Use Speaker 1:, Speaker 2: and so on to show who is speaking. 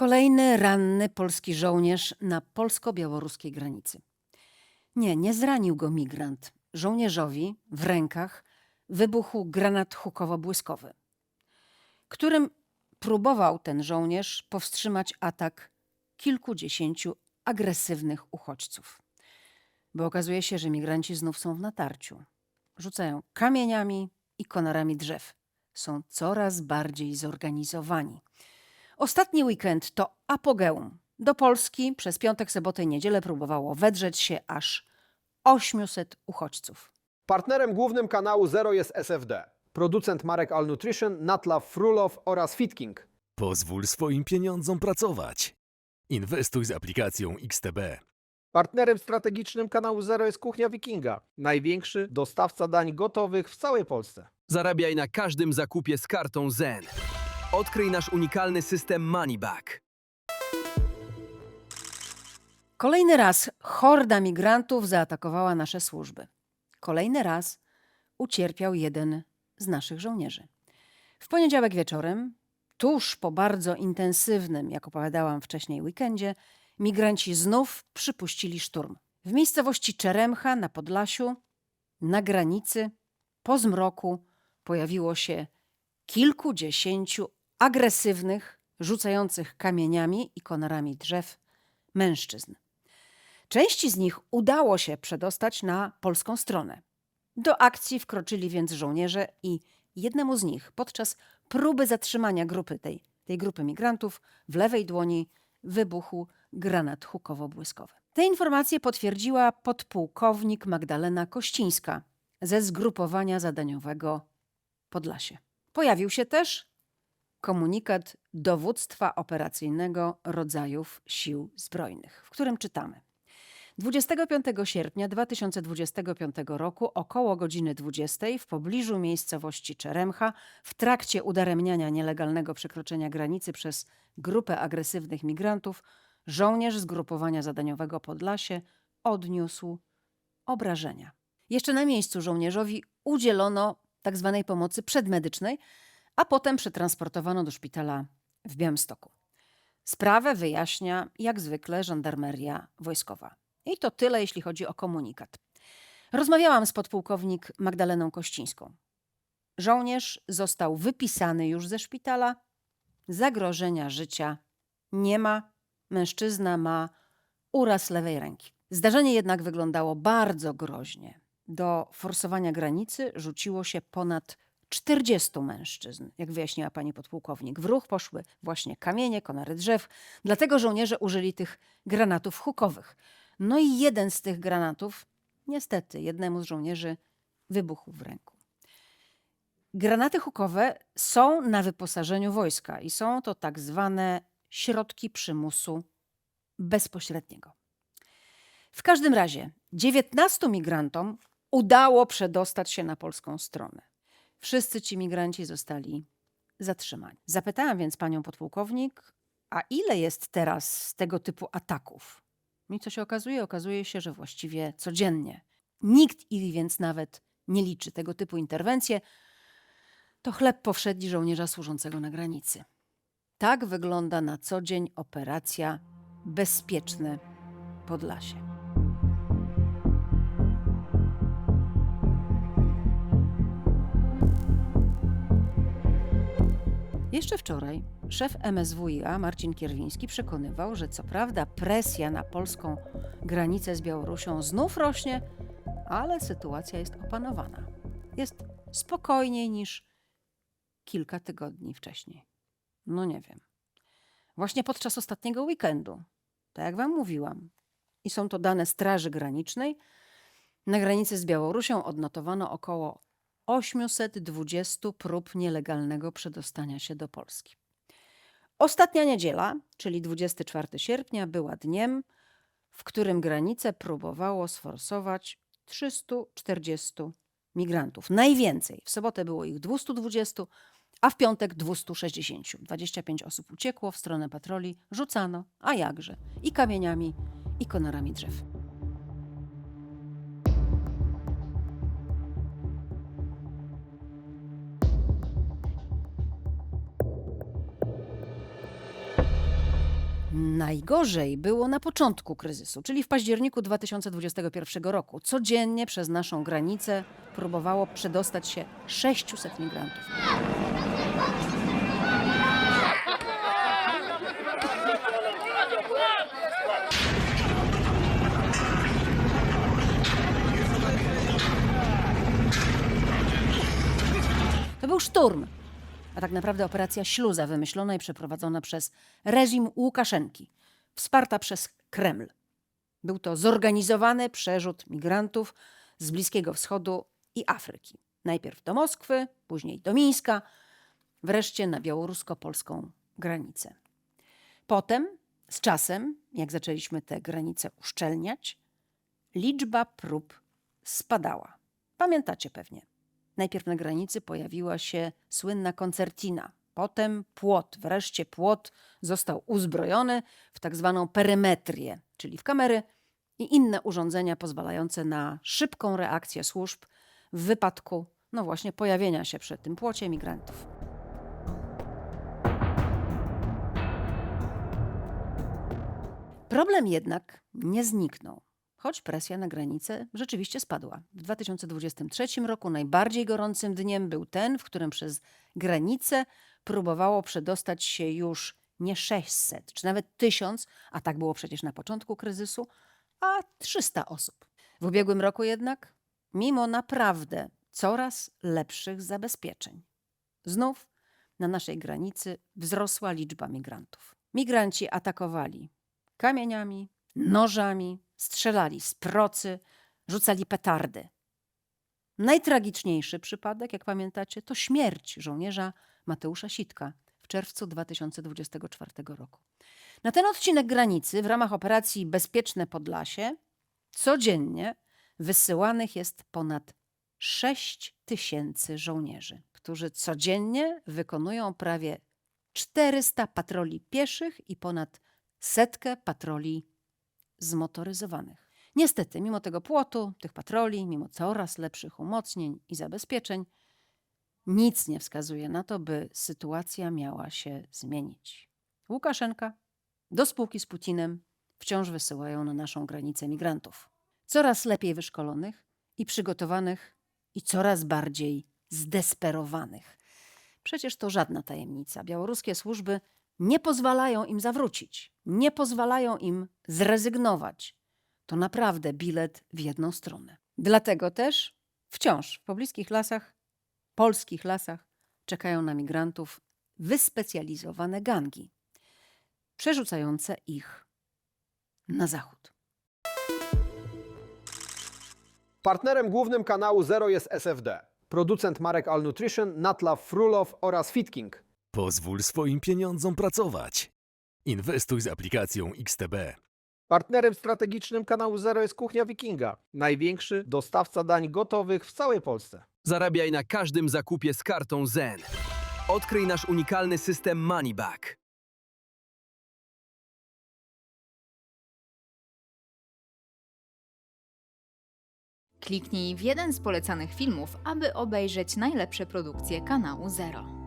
Speaker 1: Kolejny ranny polski żołnierz na polsko-białoruskiej granicy. Nie, nie zranił go migrant. Żołnierzowi w rękach wybuchł granat hukowo-błyskowy, którym próbował ten żołnierz powstrzymać atak kilkudziesięciu agresywnych uchodźców. Bo okazuje się, że migranci znów są w natarciu. Rzucają kamieniami i konarami drzew. Są coraz bardziej zorganizowani. Ostatni weekend to apogeum. Do Polski przez piątek, sobotę i niedzielę próbowało wedrzeć się aż 800 uchodźców.
Speaker 2: Partnerem głównym kanału Zero jest SFD. Producent marek All Nutrition, Natlaw Frulow oraz Fitking.
Speaker 3: Pozwól swoim pieniądzom pracować. Inwestuj z aplikacją XTB.
Speaker 4: Partnerem strategicznym kanału Zero jest Kuchnia Wikinga, największy dostawca dań gotowych w całej Polsce.
Speaker 5: Zarabiaj na każdym zakupie z kartą Zen. Odkryj nasz unikalny system Moneyback.
Speaker 1: Kolejny raz horda migrantów zaatakowała nasze służby. Kolejny raz ucierpiał jeden z naszych żołnierzy. W poniedziałek wieczorem, tuż po bardzo intensywnym, jak opowiadałam wcześniej, weekendzie, migranci znów przypuścili szturm. W miejscowości Czeremcha na Podlasiu, na granicy, po zmroku pojawiło się kilkudziesięciu agresywnych, rzucających kamieniami i konarami drzew mężczyzn. Części z nich udało się przedostać na polską stronę. Do akcji wkroczyli więc żołnierze i jednemu z nich podczas próby zatrzymania grupy tej, tej grupy migrantów w lewej dłoni wybuchł granat hukowo-błyskowy. Te informacje potwierdziła podpułkownik Magdalena Kościńska ze zgrupowania zadaniowego Podlasie. Pojawił się też komunikat dowództwa operacyjnego rodzajów sił zbrojnych, w którym czytamy. 25 sierpnia 2025 roku około godziny 20 w pobliżu miejscowości Czeremcha w trakcie udaremniania nielegalnego przekroczenia granicy przez grupę agresywnych migrantów żołnierz zgrupowania zadaniowego Podlasie odniósł obrażenia. Jeszcze na miejscu żołnierzowi udzielono tzw. pomocy przedmedycznej, a potem przetransportowano do szpitala w Białymstoku. Sprawę wyjaśnia jak zwykle żandarmeria wojskowa. I to tyle, jeśli chodzi o komunikat. Rozmawiałam z podpułkownik Magdaleną Kościńską. Żołnierz został wypisany już ze szpitala. Zagrożenia życia nie ma. Mężczyzna ma uraz lewej ręki. Zdarzenie jednak wyglądało bardzo groźnie. Do forsowania granicy rzuciło się ponad 40 mężczyzn, jak wyjaśniła pani podpułkownik. W ruch poszły właśnie kamienie, konary drzew, dlatego żołnierze użyli tych granatów hukowych. No i jeden z tych granatów, niestety, jednemu z żołnierzy wybuchł w ręku. Granaty hukowe są na wyposażeniu wojska i są to tak zwane środki przymusu bezpośredniego. W każdym razie 19 migrantom udało przedostać się na polską stronę. Wszyscy ci migranci zostali zatrzymani. Zapytałam więc panią podpułkownik, a ile jest teraz tego typu ataków? I co się okazuje? Okazuje się, że właściwie codziennie. Nikt ich więc nawet nie liczy. Tego typu interwencje to chleb powszedni żołnierza służącego na granicy. Tak wygląda na co dzień operacja Bezpieczne Podlasie. Jeszcze wczoraj szef MSWiA Marcin Kierwiński przekonywał, że co prawda presja na polską granicę z Białorusią znów rośnie, ale sytuacja jest opanowana. Jest spokojniej niż kilka tygodni wcześniej. No nie wiem. Właśnie podczas ostatniego weekendu, tak jak Wam mówiłam, i są to dane Straży Granicznej, na granicy z Białorusią odnotowano około 820 prób nielegalnego przedostania się do Polski. Ostatnia niedziela, czyli 24 sierpnia, była dniem, w którym granicę próbowało sforsować 340 migrantów. Najwięcej. W sobotę było ich 220, a w piątek 260. 25 osób uciekło w stronę patroli, rzucano, a jakże, i kamieniami, i konarami drzew. Najgorzej było na początku kryzysu, czyli w październiku 2021 roku. Codziennie przez naszą granicę próbowało przedostać się 600 migrantów. To był szturm, a tak naprawdę operacja śluza wymyślona i przeprowadzona przez reżim Łukaszenki, wsparta przez Kreml. Był to zorganizowany przerzut migrantów z Bliskiego Wschodu i Afryki. Najpierw do Moskwy, później do Mińska, wreszcie na białorusko-polską granicę. Potem, z czasem, jak zaczęliśmy te granice uszczelniać, liczba prób spadała. Pamiętacie pewnie. Najpierw na granicy pojawiła się słynna koncertina, potem płot. Wreszcie płot został uzbrojony w tak zwaną perymetrię, czyli w kamery i inne urządzenia pozwalające na szybką reakcję służb w wypadku, no właśnie, pojawienia się przy tym płocie migrantów. Problem jednak nie zniknął, choć presja na granicę rzeczywiście spadła. W 2023 roku najbardziej gorącym dniem był ten, w którym przez granicę próbowało przedostać się już nie 600 czy nawet 1000, a tak było przecież na początku kryzysu, a 300 osób. W ubiegłym roku jednak, mimo naprawdę coraz lepszych zabezpieczeń, znów na naszej granicy wzrosła liczba migrantów. Migranci atakowali kamieniami, nożami, strzelali z procy, rzucali petardy. Najtragiczniejszy przypadek, jak pamiętacie, to śmierć żołnierza Mateusza Sitka w czerwcu 2024 roku. Na ten odcinek granicy w ramach operacji Bezpieczne Podlasie codziennie wysyłanych jest ponad 6 tysięcy żołnierzy, którzy codziennie wykonują prawie 400 patroli pieszych i ponad setkę patroli zmotoryzowanych. Niestety, mimo tego płotu, tych patroli, mimo coraz lepszych umocnień i zabezpieczeń, nic nie wskazuje na to, by sytuacja miała się zmienić. Łukaszenka do spółki z Putinem wciąż wysyłają na naszą granicę migrantów. Coraz lepiej wyszkolonych i przygotowanych, i coraz bardziej zdesperowanych. Przecież to żadna tajemnica. Białoruskie służby nie pozwalają im zawrócić, nie pozwalają im zrezygnować. To naprawdę bilet w jedną stronę. Dlatego też wciąż w pobliskich lasach, polskich lasach, czekają na migrantów wyspecjalizowane gangi, przerzucające ich na zachód.
Speaker 2: Partnerem głównym kanału Zero jest SFD. Producent marek All Nutrition, Natlaw Frulow oraz Fitking.
Speaker 3: Pozwól swoim pieniądzom pracować. Inwestuj z aplikacją XTB.
Speaker 4: Partnerem strategicznym kanału Zero jest Kuchnia Wikinga, największy dostawca dań gotowych w całej Polsce.
Speaker 5: Zarabiaj na każdym zakupie z kartą Zen. Odkryj nasz unikalny system Money Back.
Speaker 6: Kliknij w jeden z polecanych filmów, aby obejrzeć najlepsze produkcje kanału Zero.